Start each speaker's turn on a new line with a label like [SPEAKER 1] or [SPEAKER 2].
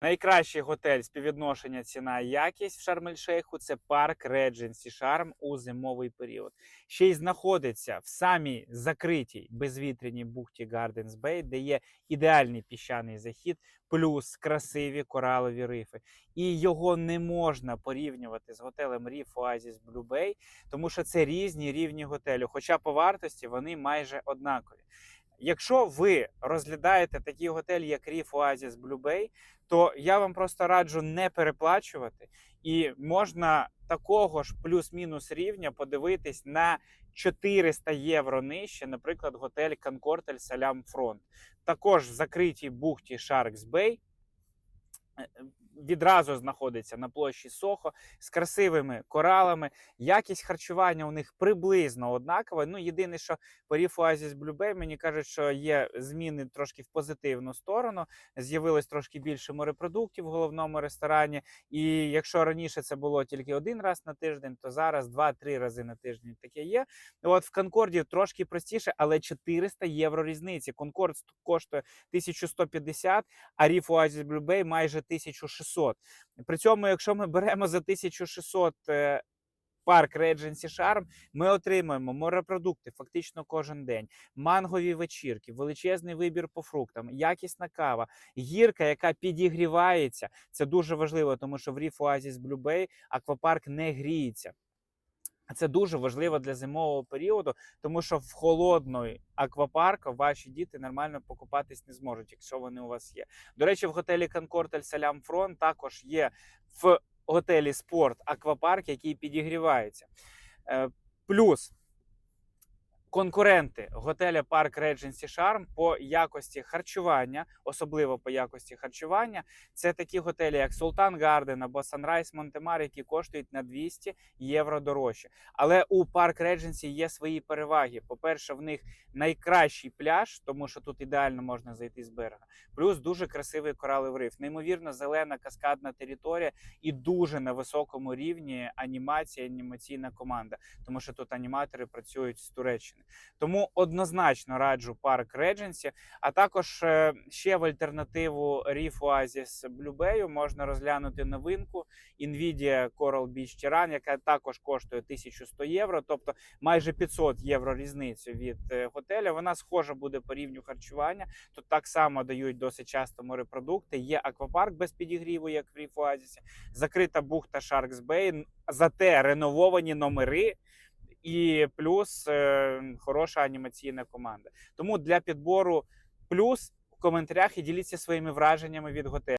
[SPEAKER 1] Найкращий готель співвідношення ціна якість в Шарм-ель-Шейху це парк Редженсі Шарм у зимовий період. Ще й знаходиться в самій закритій безвітряній бухті Гарденс Бей, де є ідеальний піщаний захід, плюс красиві коралові рифи. І його не можна порівнювати з готелем Reef Oasis Blue Bay, тому що це різні рівні готелю. Хоча по вартості вони майже однакові. Якщо ви розглядаєте такі готелі, як Reef Oasis Blue Bay, то я вам просто раджу не переплачувати, і можна такого ж плюс-мінус рівня подивитись на 400 євро нижче, наприклад, готель Concord El Salam Front. Також в закритій бухті Sharks Bay. Відразу знаходиться на площі Сохо з красивими коралами. Якість харчування у них приблизно однакова. Ну, єдине, що по Oasis Blue Bay мені кажуть, що є зміни трошки в позитивну сторону. З'явилось трошки більше морепродуктів в головному ресторані. І якщо раніше це було тільки один раз на тиждень, то зараз два-три рази на тиждень таке є. От в Конкорді трошки простіше, але 400 євро різниці. Конкорд коштує 1150, а Oasis Blue Bay майже 1600. При цьому, якщо ми беремо за 1600 е, парк Regency Charm, ми отримуємо морепродукти фактично кожен день, мангові вечірки, величезний вибір по фруктам, якісна кава, гірка, яка підігрівається. Це дуже важливо, тому що в Reef Oasis Blue Bay аквапарк не гріється. А Це дуже важливо для зимового періоду, тому що в холодний аквапарк ваші діти нормально покупатись не зможуть, якщо вони у вас є. До речі, в готелі Concord El Salam Front також є в готелі спорт аквапарк, який підігрівається. Е, Плюс конкуренти готеля Парк Regency Charm по якості харчування, особливо по якості харчування, це такі готелі, як Sultan Garden або Sunrise Montemar, які коштують на 200 євро дорожче. Але у Парк Regency є свої переваги. По-перше, в них найкращий пляж, тому що тут ідеально можна зайти з берега. Плюс дуже красивий кораловий риф, неймовірно зелена каскадна територія і дуже на високому рівні анімація, анімаційна команда, тому що тут аніматори працюють з Туреччини. Тому однозначно раджу парк Редженсі, а також е, ще в альтернативу Reef Oasis Blue Bay можна розглянути новинку Nvidia Coral Beach Tiran, яка також коштує 1100 євро, тобто майже 500 євро різницю від е, готеля. Вона схожа буде по рівню харчування. Тут так само дають досить часто морепродукти. Є аквапарк без підігріву, як в Reef Oasis, закрита бухта Sharks Bay, зате ренововані номери. І плюс е, хороша анімаційна команда. Тому для підбору плюс в коментарях і діліться своїми враженнями від готелю.